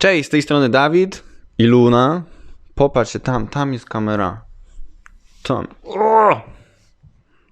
Cześć, z tej strony Dawid i Luna. Popatrzcie, tam, tam jest kamera. Tam.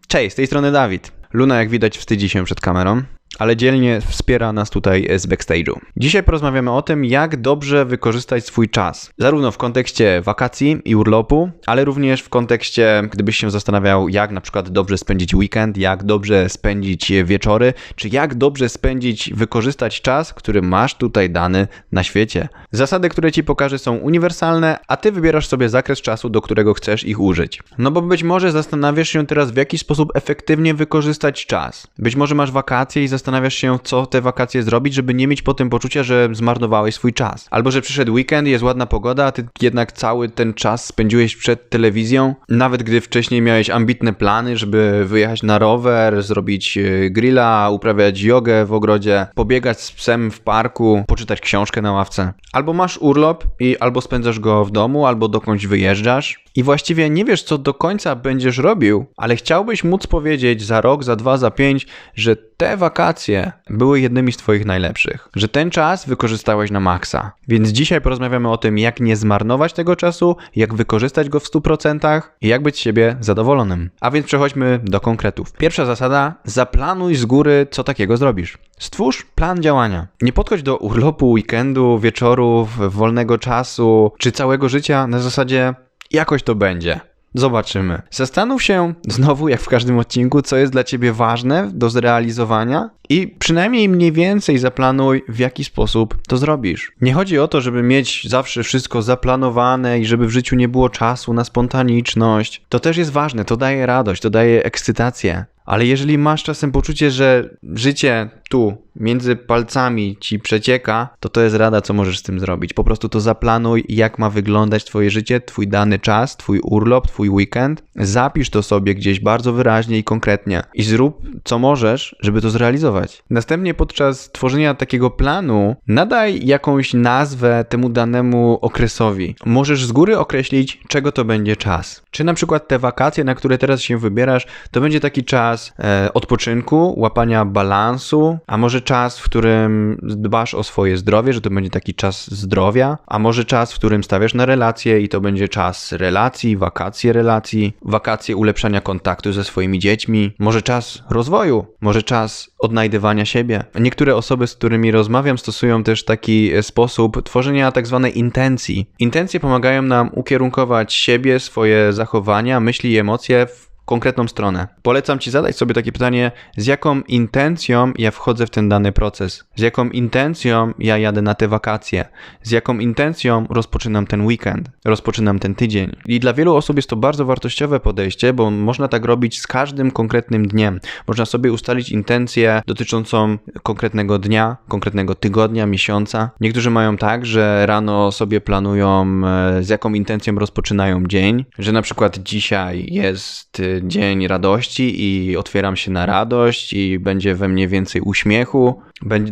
Cześć, z tej strony Dawid. Luna, jak widać, wstydzi się przed kamerą, ale dzielnie wspiera nas tutaj z backstage'u. Dzisiaj porozmawiamy o tym, jak dobrze wykorzystać swój czas. Zarówno w kontekście wakacji i urlopu, ale również w kontekście, gdybyś się zastanawiał, jak na przykład dobrze spędzić weekend, jak dobrze spędzić wieczory, czy jak dobrze spędzić, wykorzystać czas, który masz tutaj dany na świecie. Zasady, które ci pokażę, są uniwersalne, a ty wybierasz sobie zakres czasu, do którego chcesz ich użyć. No bo być może zastanawiasz się teraz, w jaki sposób efektywnie wykorzystać czas. Być może masz wakacje i zastanawiasz się, co te wakacje zrobić, żeby nie mieć potem poczucia, że zmarnowałeś swój czas. Albo że przyszedł weekend, jest ładna pogoda, a ty jednak cały ten czas spędziłeś przed telewizją, nawet gdy wcześniej miałeś ambitne plany, żeby wyjechać na rower, zrobić e, grilla, uprawiać jogę w ogrodzie, pobiegać z psem w parku, poczytać książkę na ławce. Albo masz urlop i albo spędzasz go w domu, albo dokądś wyjeżdżasz i właściwie nie wiesz, co do końca będziesz robił, ale chciałbyś móc powiedzieć za rok, za dwa, za pięć, że te wakacje były jednymi z Twoich najlepszych, że ten czas wykorzystałeś na maksa. Więc dzisiaj porozmawiamy o tym, jak nie zmarnować tego czasu, jak wykorzystać go w 100% i jak być siebie zadowolonym. A więc przechodźmy do konkretów. Pierwsza zasada: zaplanuj z góry, co takiego zrobisz. Stwórz plan działania. Nie podchodź do urlopu, weekendu, wieczorów, wolnego czasu czy całego życia na zasadzie jakoś to będzie. Zobaczymy. Zastanów się znowu, jak w każdym odcinku, co jest dla ciebie ważne do zrealizowania i przynajmniej mniej więcej zaplanuj, w jaki sposób to zrobisz. Nie chodzi o to, żeby mieć zawsze wszystko zaplanowane i żeby w życiu nie było czasu na spontaniczność. To też jest ważne, to daje radość, to daje ekscytację. Ale jeżeli masz czasem poczucie, że życie tu, między palcami ci przecieka, to to jest rada, co możesz z tym zrobić. Po prostu to zaplanuj, jak ma wyglądać twoje życie, twój dany czas, twój urlop, twój weekend. Zapisz to sobie gdzieś bardzo wyraźnie i konkretnie i zrób, co możesz, żeby to zrealizować. Następnie podczas tworzenia takiego planu nadaj jakąś nazwę temu danemu okresowi. Możesz z góry określić, czego to będzie czas. Czy na przykład te wakacje, na które teraz się wybierasz, to będzie taki czas e, odpoczynku, łapania balansu, a może czas, w którym dbasz o swoje zdrowie, że to będzie taki czas zdrowia, a może czas, w którym stawiasz na relacje i to będzie czas relacji, wakacje relacji, wakacje ulepszania kontaktu ze swoimi dziećmi, może czas rozwoju, może czas odnajdywania siebie. Niektóre osoby, z którymi rozmawiam, stosują też taki sposób tworzenia tak zwanej intencji. Intencje pomagają nam ukierunkować siebie, swoje zachowania, myśli i emocje w konkretną stronę. Polecam Ci zadać sobie takie pytanie, z jaką intencją ja wchodzę w ten dany proces, z jaką intencją ja jadę na te wakacje, z jaką intencją rozpoczynam ten weekend, rozpoczynam ten tydzień. I dla wielu osób jest to bardzo wartościowe podejście, bo można tak robić z każdym konkretnym dniem. Można sobie ustalić intencję dotyczącą konkretnego dnia, konkretnego tygodnia, miesiąca. Niektórzy mają tak, że rano sobie planują, e, z jaką intencją rozpoczynają dzień, że na przykład dzisiaj jest dzień radości i otwieram się na radość i będzie we mnie więcej uśmiechu,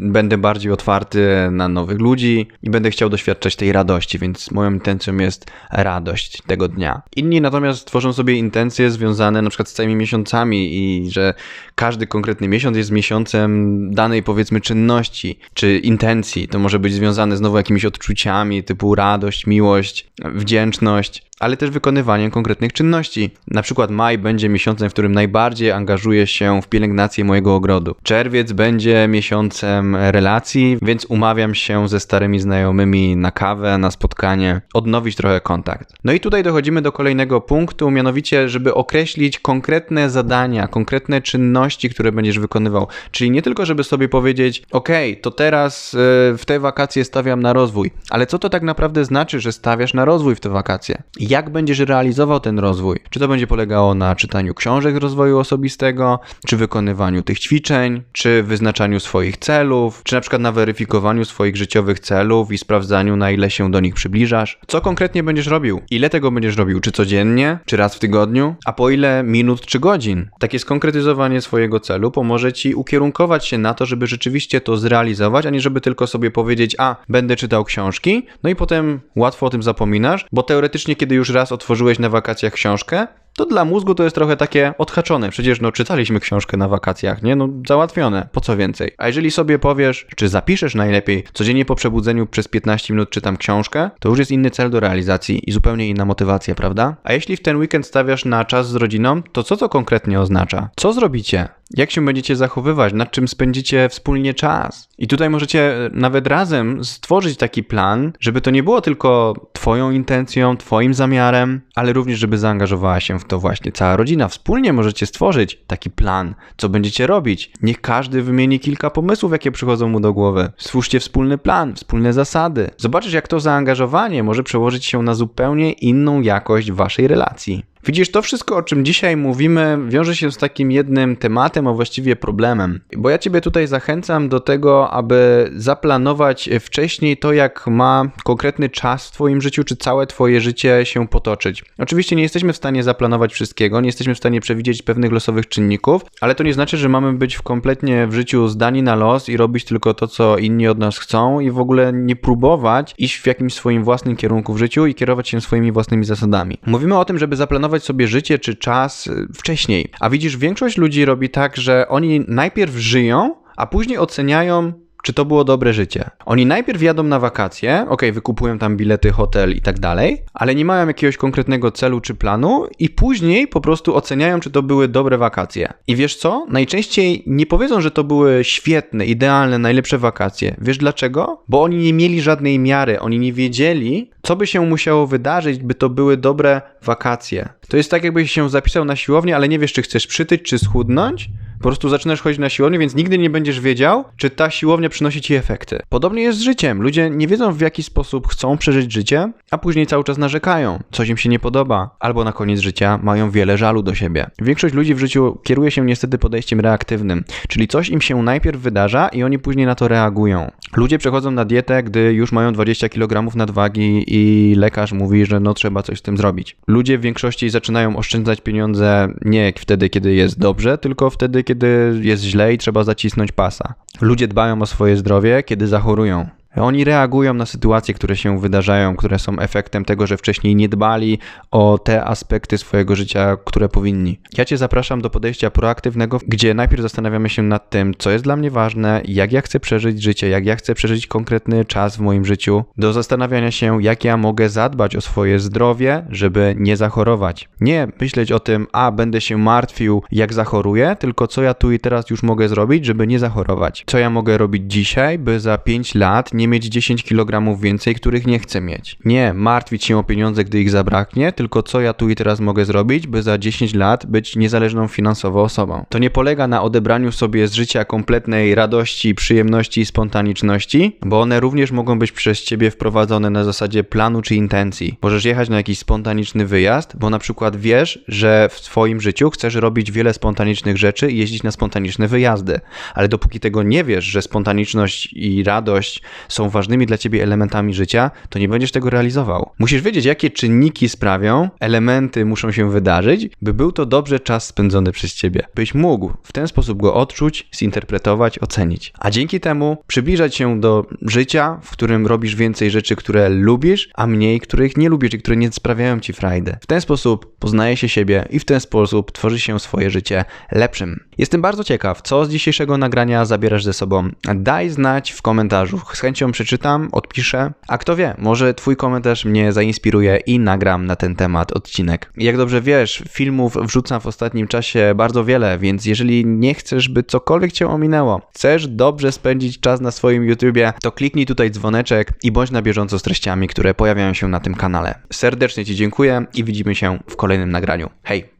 będę bardziej otwarty na nowych ludzi i będę chciał doświadczać tej radości, więc moją intencją jest radość tego dnia. Inni natomiast tworzą sobie intencje związane na przykład z całymi miesiącami i że każdy konkretny miesiąc jest miesiącem danej powiedzmy czynności czy intencji. To może być związane znowu jakimiś odczuciami typu radość, miłość, wdzięczność ale też wykonywaniem konkretnych czynności. Na przykład maj będzie miesiącem, w którym najbardziej angażuję się w pielęgnację mojego ogrodu. Czerwiec będzie miesiącem relacji, więc umawiam się ze starymi znajomymi na kawę, na spotkanie, odnowić trochę kontakt. No i tutaj dochodzimy do kolejnego punktu, mianowicie, żeby określić konkretne zadania, konkretne czynności, które będziesz wykonywał. Czyli nie tylko, żeby sobie powiedzieć, ok, to teraz yy, w te wakacje stawiam na rozwój, ale co to tak naprawdę znaczy, że stawiasz na rozwój w te wakacje? jak będziesz realizował ten rozwój. Czy to będzie polegało na czytaniu książek rozwoju osobistego, czy wykonywaniu tych ćwiczeń, czy wyznaczaniu swoich celów, czy na przykład na weryfikowaniu swoich życiowych celów i sprawdzaniu, na ile się do nich przybliżasz. Co konkretnie będziesz robił? Ile tego będziesz robił? Czy codziennie, czy raz w tygodniu? A po ile minut czy godzin? Takie skonkretyzowanie swojego celu pomoże ci ukierunkować się na to, żeby rzeczywiście to zrealizować, a nie żeby tylko sobie powiedzieć, a będę czytał książki, no i potem łatwo o tym zapominasz, bo teoretycznie, kiedy już raz otworzyłeś na wakacjach książkę, to dla mózgu to jest trochę takie odhaczone. Przecież no czytaliśmy książkę na wakacjach, nie? No załatwione, po co więcej. A jeżeli sobie powiesz, czy zapiszesz najlepiej, codziennie po przebudzeniu przez 15 minut czytam książkę, to już jest inny cel do realizacji i zupełnie inna motywacja, prawda? A jeśli w ten weekend stawiasz na czas z rodziną, to co to konkretnie oznacza? Co zrobicie? Jak się będziecie zachowywać? Nad czym spędzicie wspólnie czas? I tutaj możecie nawet razem stworzyć taki plan, żeby to nie było tylko Twoją intencją, Twoim zamiarem, ale również, żeby zaangażowała się w to właśnie cała rodzina. Wspólnie możecie stworzyć taki plan, co będziecie robić. Niech każdy wymieni kilka pomysłów, jakie przychodzą mu do głowy. Stwórzcie wspólny plan, wspólne zasady. Zobaczysz, jak to zaangażowanie może przełożyć się na zupełnie inną jakość Waszej relacji. Widzisz, to wszystko, o czym dzisiaj mówimy, wiąże się z takim jednym tematem, a właściwie problemem. Bo ja Ciebie tutaj zachęcam do tego, aby zaplanować wcześniej to, jak ma konkretny czas w Twoim życiu, czy całe Twoje życie się potoczyć. Oczywiście nie jesteśmy w stanie zaplanować wszystkiego, nie jesteśmy w stanie przewidzieć pewnych losowych czynników, ale to nie znaczy, że mamy być kompletnie w życiu zdani na los i robić tylko to, co inni od nas chcą i w ogóle nie próbować iść w jakimś swoim własnym kierunku w życiu i kierować się swoimi własnymi zasadami. Mówimy o tym, żeby zaplanować sobie życie czy czas y, wcześniej. A widzisz, większość ludzi robi tak, że oni najpierw żyją, a później oceniają czy to było dobre życie. Oni najpierw jadą na wakacje, ok, wykupują tam bilety, hotel i tak dalej, ale nie mają jakiegoś konkretnego celu czy planu i później po prostu oceniają, czy to były dobre wakacje. I wiesz co? Najczęściej nie powiedzą, że to były świetne, idealne, najlepsze wakacje. Wiesz dlaczego? Bo oni nie mieli żadnej miary, oni nie wiedzieli, co by się musiało wydarzyć, by to były dobre wakacje. To jest tak, jakbyś się zapisał na siłownię, ale nie wiesz, czy chcesz przytyć, czy schudnąć. Po prostu zaczynasz chodzić na siłownię, więc nigdy nie będziesz wiedział, czy ta siłownia przynosi ci efekty. Podobnie jest z życiem. Ludzie nie wiedzą, w jaki sposób chcą przeżyć życie, a później cały czas narzekają. Coś im się nie podoba, albo na koniec życia mają wiele żalu do siebie. Większość ludzi w życiu kieruje się niestety podejściem reaktywnym, czyli coś im się najpierw wydarza i oni później na to reagują. Ludzie przechodzą na dietę, gdy już mają 20 kg nadwagi i lekarz mówi, że no trzeba coś z tym zrobić. Ludzie w większości zaczynają oszczędzać pieniądze nie wtedy, kiedy jest dobrze, tylko wtedy, kiedy jest źle i trzeba zacisnąć pasa. Ludzie dbają o swoje zdrowie, kiedy zachorują. Oni reagują na sytuacje, które się wydarzają, które są efektem tego, że wcześniej nie dbali o te aspekty swojego życia, które powinni. Ja Cię zapraszam do podejścia proaktywnego, gdzie najpierw zastanawiamy się nad tym, co jest dla mnie ważne, jak ja chcę przeżyć życie, jak ja chcę przeżyć konkretny czas w moim życiu, do zastanawiania się, jak ja mogę zadbać o swoje zdrowie, żeby nie zachorować. Nie myśleć o tym, a będę się martwił, jak zachoruję, tylko co ja tu i teraz już mogę zrobić, żeby nie zachorować. Co ja mogę robić dzisiaj, by za 5 lat nie mieć 10 kg więcej, których nie chcę mieć. Nie martwić się o pieniądze, gdy ich zabraknie, tylko co ja tu i teraz mogę zrobić, by za 10 lat być niezależną finansowo osobą. To nie polega na odebraniu sobie z życia kompletnej radości, przyjemności i spontaniczności, bo one również mogą być przez ciebie wprowadzone na zasadzie planu czy intencji. Możesz jechać na jakiś spontaniczny wyjazd, bo na przykład wiesz, że w swoim życiu chcesz robić wiele spontanicznych rzeczy i jeździć na spontaniczne wyjazdy. Ale dopóki tego nie wiesz, że spontaniczność i radość są ważnymi dla ciebie elementami życia, to nie będziesz tego realizował. Musisz wiedzieć, jakie czynniki sprawią, elementy muszą się wydarzyć, by był to dobrze czas spędzony przez ciebie. Byś mógł w ten sposób go odczuć, zinterpretować, ocenić. A dzięki temu przybliżać się do życia, w którym robisz więcej rzeczy, które lubisz, a mniej, których nie lubisz i które nie sprawiają ci frajdy. W ten sposób poznaje się siebie i w ten sposób tworzy się swoje życie lepszym. Jestem bardzo ciekaw, co z dzisiejszego nagrania zabierasz ze sobą. Daj znać w komentarzu. Z chęcią przeczytam, odpiszę. A kto wie, może Twój komentarz mnie zainspiruje i nagram na ten temat odcinek. Jak dobrze wiesz, filmów wrzucam w ostatnim czasie bardzo wiele, więc jeżeli nie chcesz, by cokolwiek Cię ominęło, chcesz dobrze spędzić czas na swoim YouTubie, to kliknij tutaj dzwoneczek i bądź na bieżąco z treściami, które pojawiają się na tym kanale. Serdecznie Ci dziękuję i widzimy się w kolejnym nagraniu. Hej!